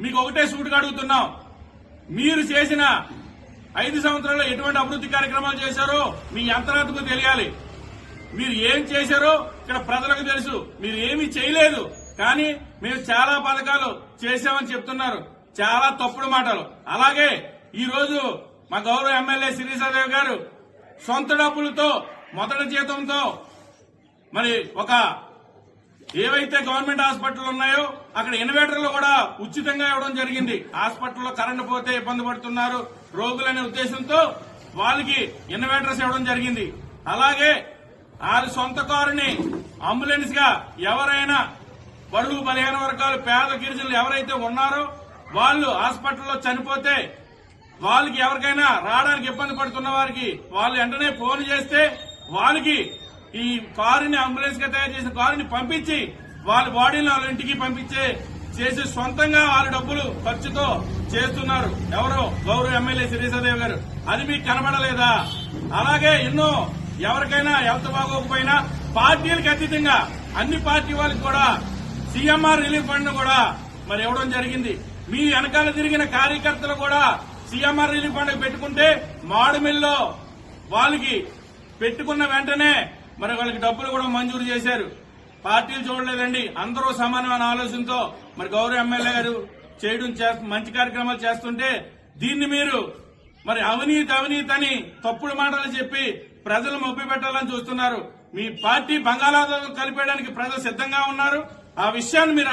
మీకు ఒకటే సూటుగా అడుగుతున్నాం. మీరు చేసిన ఐదు సంవత్సరాల్లో ఎటువంటి అభివృద్ధి కార్యక్రమాలు చేశారో మీ అంతరాత్మకు తెలియాలి. మీరు ఏం చేశారో ఇక్కడ ప్రజలకు తెలుసు. మీరు ఏమీ చేయలేదు. కానీ మేము చాలా పథకాలు చేశామని చెప్తున్నారు. చాలా తప్పుడు మాటలు. అలాగే ఈ రోజు మా గౌరవ ఎమ్మెల్యే శిరీషాదేవి గారు సొంత డబ్బులతో మొదటి జీతంతో మరి ఒక ఏవైతే గవర్నమెంట్ హాస్పిటల్ ఉన్నాయో అక్కడ ఇన్వర్టర్లు కూడా ఉచితంగా ఇవ్వడం జరిగింది. హాస్పిటల్లో కరెంటు పోతే ఇబ్బంది పడుతున్నారు రోగులనే ఉద్దేశంతో వాళ్ళకి ఇన్వర్టర్స్ ఇవ్వడం జరిగింది. అలాగే వారి సొంత కారుని అంబులెన్స్గా ఎవరైనా బడుగు బలహీన వర్గాలు పేద గిరిజనులు ఎవరైతే ఉన్నారో వాళ్ళు హాస్పిటల్లో చనిపోతే వాళ్ళకి ఎవరికైనా రావడానికి ఇబ్బంది పడుతున్న వారికి వాళ్ళు వెంటనే ఫోన్ చేస్తే వాళ్ళకి ఈ కారుని అంబులెన్స్గా తయారు చేసిన కారుని పంపించి వాళ్ళ బాడీని వాళ్ళ ఇంటికి పంపించే చేసి సొంతంగా వాళ్ళ డబ్బులు ఖర్చుతో చేస్తున్నారు. ఎవరో? గౌరవ ఎమ్మెల్యే శిరీషాదేవి గారు. అది మీకు కనబడలేదా? అలాగే ఎన్నో ఎవరికైనా హెల్త్ బాగోకపోయినా పార్టీలకు అతీతంగా అన్ని పార్టీ వాళ్ళకి కూడా సీఎంఆర్ రిలీఫ్ ఫండ్ కూడా మరి ఇవ్వడం జరిగింది. మీ వెనకాల తిరిగిన కార్యకర్తలు కూడా సీఎంఆర్ రిలీఫ్ ఫండ్ పెట్టుకుంటే మాడుమిల్లో వాళ్ళకి పెట్టుకున్న వెంటనే మరి వాళ్ళకి డబ్బులు కూడా మంజూరు చేశారు. పార్టీలు చూడలేదండి. అందరూ సమానమైన ఆలోచనతో మరి గౌరవ ఎమ్మెల్యే గారు చేయడం మంచి కార్యక్రమాలు చేస్తుంటే దీన్ని మీరు మరి అవినీతి అవినీతి అని తప్పుడు మాటలు చెప్పి ప్రజలు మొప్పి పెట్టాలని చూస్తున్నారు. మీ పార్టీ బంగాళాఖాతం కలిపేయడానికి ప్రజలు సిద్ధంగా ఉన్నారు. ఆ విషయాన్ని మీరు